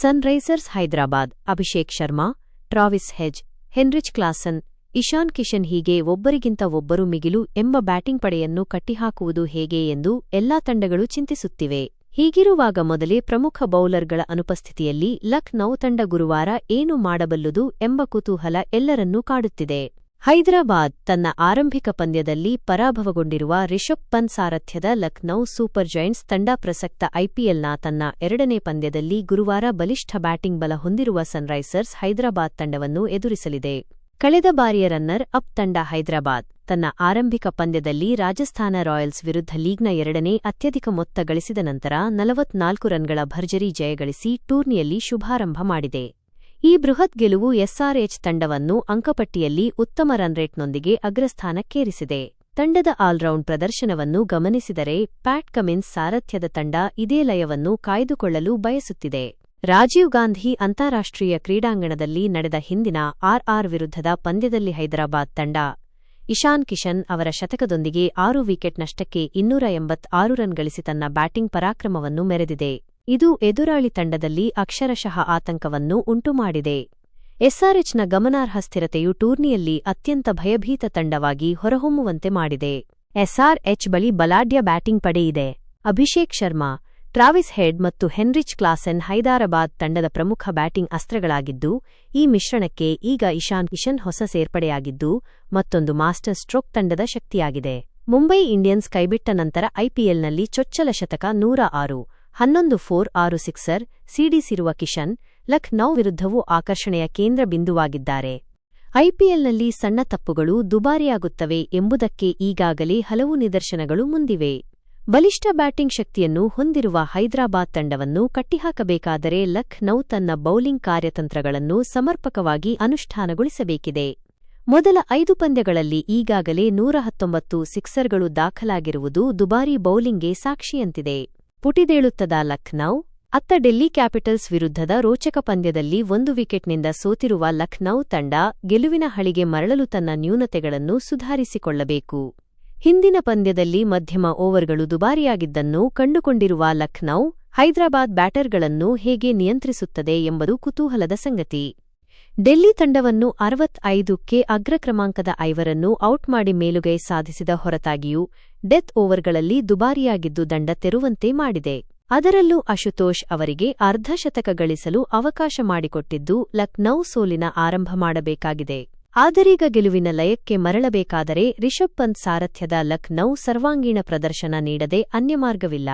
Sunrisers Hyderabad Abhishek Sharma Travis Head Heinrich Klaasen Ishan Kishan ಹೀಗೆ ಒಬ್ಬರಿಗಿಂತ ಒಬ್ಬರು ಮಿಗಿಲು ಎಂಬ ಬ್ಯಾಟಿಂಗ್ ಪಡೆಯನ್ನು ಕಟ್ಟಿಹಾಕುವುದು ಹೇಗೆ ಎಂದು ಎಲ್ಲಾ ತಂಡಗಳು ಚಿಂತಿಸುತ್ತಿವೆ. ಹೀಗಿರುವಾಗ ಮೊದಲೇ ಪ್ರಮುಖ ಬೌಲರ್ಗಳ ಅನುಪಸ್ಥಿತಿಯಲ್ಲಿ ಲಕ್ನೌ ತಂಡ ಗುರುವಾರ ಏನು ಮಾಡಬಲ್ಲುದು ಎಂಬ ಕುತೂಹಲ ಎಲ್ಲರನ್ನೂ ಕಾಡುತ್ತಿದೆ. ಹೈದರಾಬಾದ್ ತನ್ನ ಆರಂಭಿಕ ಪಂದ್ಯದಲ್ಲಿ ಪರಾಭವಗೊಂಡಿರುವ ರಿಷಬ್ ಪಂತ್ ಸಾರಥ್ಯದ ಲಕ್ನೌ ಸೂಪರ್ ಜೈಂಟ್ಸ್ ತಂಡ ಪ್ರಸಕ್ತ ಐಪಿಎಲ್ನ ತನ್ನ ಎರಡನೇ ಪಂದ್ಯದಲ್ಲಿ ಗುರುವಾರ ಬಲಿಷ್ಠ ಬ್ಯಾಟಿಂಗ್ ಬಲ ಹೊಂದಿರುವ ಸನ್ರೈಸರ್ಸ್ ಹೈದರಾಬಾದ್ ತಂಡವನ್ನು ಎದುರಿಸಲಿದೆ. ಕಳೆದ ಬಾರಿಯ ರನ್ನರ್ ಅಪ್ ತಂಡ ಹೈದರಾಬಾದ್ ತನ್ನ ಆರಂಭಿಕ ಪಂದ್ಯದಲ್ಲಿ ರಾಜಸ್ಥಾನ ರಾಯಲ್ಸ್ ವಿರುದ್ಧ ಲೀಗ್ನ ಎರಡನೇ ಅತ್ಯಧಿಕ ಮೊತ್ತ ಗಳಿಸಿದ ನಂತರ ನಲವತ್ನಾಲ್ಕು ರನ್ಗಳ ಭರ್ಜರಿ ಜಯಗಳಿಸಿ ಟೂರ್ನಿಯಲ್ಲಿ ಶುಭಾರಂಭ ಮಾಡಿದೆ. ಈ ಬೃಹತ್ ಗೆಲುವು ಎಸ್ಆರ್ಎಚ್ ತಂಡವನ್ನು ಅಂಕಪಟ್ಟಿಯಲ್ಲಿ ಉತ್ತಮ ರನ್ರೇಟ್ನೊಂದಿಗೆ ಅಗ್ರಸ್ಥಾನಕ್ಕೇರಿಸಿದೆ. ತಂಡದ ಆಲ್ರೌಂಡ್ ಪ್ರದರ್ಶನವನ್ನು ಗಮನಿಸಿದರೆ ಪ್ಯಾಟ್ ಕಮಿನ್ಸ್ ಸಾರಥ್ಯದ ತಂಡ ಇದೇ ಲಯವನ್ನು ಕಾಯ್ದುಕೊಳ್ಳಲು ಬಯಸುತ್ತಿದೆ. ರಾಜೀವ್ ಗಾಂಧಿ ಅಂತಾರಾಷ್ಟ್ರೀಯ ಕ್ರೀಡಾಂಗಣದಲ್ಲಿ ನಡೆದ ಹಿಂದಿನ ಆರ್ಆರ್ ವಿರುದ್ಧದ ಪಂದ್ಯದಲ್ಲಿ ಹೈದರಾಬಾದ್ ತಂಡ ಇಶಾನ್ ಕಿಶನ್ ಅವರ ಶತಕದೊಂದಿಗೆ ಆರು ವಿಕೆಟ್ ನಷ್ಟಕ್ಕೆ ಇನ್ನೂರ ಎಂಬತ್ತಾರು ರನ್ ಗಳಿಸಿ ತನ್ನ ಬ್ಯಾಟಿಂಗ್ ಪರಾಕ್ರಮವನ್ನು ಮೆರೆದಿದೆ. ಇದು ಎದುರಾಳಿ ತಂಡದಲ್ಲಿ ಅಕ್ಷರಶಃ ಆತಂಕವನ್ನು ಉಂಟುಮಾಡಿದೆ. ಎಸ್ಆರ್ಎಚ್ನ ಗಮನಾರ್ಹ ಸ್ಥಿರತೆಯು ಟೂರ್ನಿಯಲ್ಲಿ ಅತ್ಯಂತ ಭಯಭೀತ ತಂಡವಾಗಿ ಹೊರಹೊಮ್ಮುವಂತೆ ಮಾಡಿದೆ. ಎಸ್ಆರ್ಎಚ್ ಬಳಿ ಬಲಾಢ್ಯ ಬ್ಯಾಟಿಂಗ್ ಪಡೆಯಿದೆ ಅಭಿಷೇಕ್ ಶರ್ಮಾ, ಟ್ರಾವಿಸ್ ಹೆಡ್ ಮತ್ತು ಹೆನ್ರಿಚ್ ಕ್ಲಾಸೆನ್ ಹೈದರಾಬಾದ್ ತಂಡದ ಪ್ರಮುಖ ಬ್ಯಾಟಿಂಗ್ ಅಸ್ತ್ರಗಳಾಗಿದ್ದು, ಈ ಮಿಶ್ರಣಕ್ಕೆ ಈಗ ಇಶಾನ್ ಕಿಶನ್ ಹೊಸ ಸೇರ್ಪಡೆಯಾಗಿದ್ದು, ಮತ್ತೊಂದು ಮಾಸ್ಟರ್ ಸ್ಟ್ರೋಕ್ ತಂಡದ ಶಕ್ತಿಯಾಗಿದೆ. ಮುಂಬೈ ಇಂಡಿಯನ್ಸ್ ಕೈಬಿಟ್ಟ ನಂತರ ಐಪಿಎಲ್ನಲ್ಲಿ ಚೊಚ್ಚಲ ಶತಕ ನೂರ ಆರು ಹನ್ನೊಂದು ಫೋರ್ ಆರು ಸಿಕ್ಸರ್ ಸಿಡಿಸಿರುವ ಕಿಶನ್ ಲಕ್ನೌ ವಿರುದ್ಧವೂ ಆಕರ್ಷಣೆಯ ಕೇಂದ್ರ ಬಿಂದುವಾಗಿದ್ದಾರೆ. ಐಪಿಎಲ್ನಲ್ಲಿ ಸಣ್ಣ ತಪ್ಪುಗಳು ದುಬಾರಿಯಾಗುತ್ತವೆ ಎಂಬುದಕ್ಕೆ ಈಗಾಗಲೇ ಹಲವು ನಿದರ್ಶನಗಳು ಮುಂದಿವೆ. ಬಲಿಷ್ಠ ಬ್ಯಾಟಿಂಗ್ ಶಕ್ತಿಯನ್ನು ಹೊಂದಿರುವ ಹೈದರಾಬಾದ್ ತಂಡವನ್ನು ಕಟ್ಟಿಹಾಕಬೇಕಾದರೆ ಲಕ್ನೌ ತನ್ನ ಬೌಲಿಂಗ್ ಕಾರ್ಯತಂತ್ರಗಳನ್ನು ಸಮರ್ಪಕವಾಗಿ ಅನುಷ್ಠಾನಗೊಳಿಸಬೇಕಿದೆ. ಮೊದಲ ಐದು ಪಂದ್ಯಗಳಲ್ಲಿ ಈಗಾಗಲೇ ನೂರ ಹತ್ತೊಂಬತ್ತು ಸಿಕ್ಸರ್ಗಳು ದಾಖಲಾಗಿರುವುದು ದುಬಾರಿ ಬೌಲಿಂಗ್ಗೆ ಸಾಕ್ಷಿಯಂತಿದೆ. ಪುಟಿದೇಳುತ್ತದ ಲಕ್ನೌ ಅತ್ತ ಡೆಲ್ಲಿ ಕ್ಯಾಪಿಟಲ್ಸ್ ವಿರುದ್ಧದ ರೋಚಕ ಪಂದ್ಯದಲ್ಲಿ ಒಂದು ವಿಕೆಟ್ನಿಂದ ಸೋತಿರುವ ಲಕ್ನೌ ತಂಡ ಗೆಲುವಿನ ಹಳಿಗೆ ಮರಳಲು ತನ್ನ ನ್ಯೂನತೆಗಳನ್ನು ಸುಧಾರಿಸಿಕೊಳ್ಳಬೇಕು. ಹಿಂದಿನ ಪಂದ್ಯದಲ್ಲಿ ಮಧ್ಯಮ ಓವರ್ಗಳು ದುಬಾರಿಯಾಗಿದ್ದನ್ನು ಕಂಡುಕೊಂಡಿರುವ ಲಕ್ನೌ ಹೈದರಾಬಾದ್ ಬ್ಯಾಟರ್ಗಳನ್ನು ಹೇಗೆ ನಿಯಂತ್ರಿಸುತ್ತದೆ ಎಂಬುದು ಕುತೂಹಲದ ಸಂಗತಿ. ಡೆಲ್ಲಿ ತಂಡವನ್ನು ಅರವತ್ತೈದಕ್ಕೆ ಅಗ್ರ ಕ್ರಮಾಂಕದ ಐವರನ್ನು ಔಟ್ ಮಾಡಿ ಮೇಲುಗೈ ಸಾಧಿಸಿದ ಹೊರತಾಗಿಯೂ ಡೆತ್ ಓವರ್ಗಳಲ್ಲಿ ದುಬಾರಿಯಾಗಿದ್ದು ದಂಡ ತೆರುವಂತೆ ಮಾಡಿದೆ. ಅದರಲ್ಲೂ ಅಶುತೋಷ್ ಅವರಿಗೆ ಅರ್ಧಶತಕ ಗಳಿಸಲು ಅವಕಾಶ ಮಾಡಿಕೊಟ್ಟಿದ್ದು ಲಕ್ನೌ ಸೋಲಿನ ಆರಂಭ ಮಾಡಬೇಕಾಗಿದೆ. ಆದರೀಗ ಗೆಲುವಿನ ಲಯಕ್ಕೆ ಮರಳಬೇಕಾದರೆ ರಿಷಬ್ ಪಂತ್ ಸಾರಥ್ಯದ ಲಕ್ನೌ ಸರ್ವಾಂಗೀಣ ಪ್ರದರ್ಶನ ನೀಡದೆ ಅನ್ಯಮಾರ್ಗವಿಲ್ಲ.